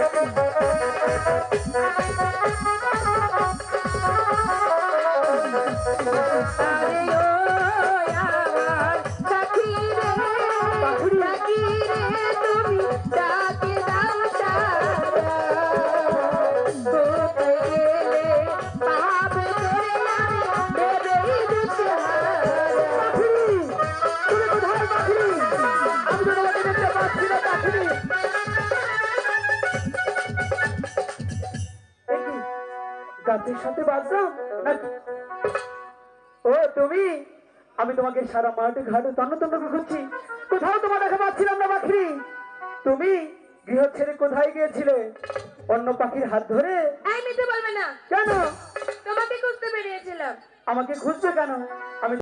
Thank you. গাছের সাথে বাঁধলাম? ও তুমি? আমি তোমাকে সারা মাঠে ঘাটে তন্ন তন্ন খুঁজছি কোথাও তোমার দেখা পাচ্ছিলাম না পাখি তুমি গৃহ ছেড়ে কোথায় গিয়েছিলে? অন্য পাখির হাত ধরে? আমি নিতে বলবে না। কেন? তোমাকে খুঁজতে বেরিয়েছিলাম। আমাকে খুঁজছো কেন? আমি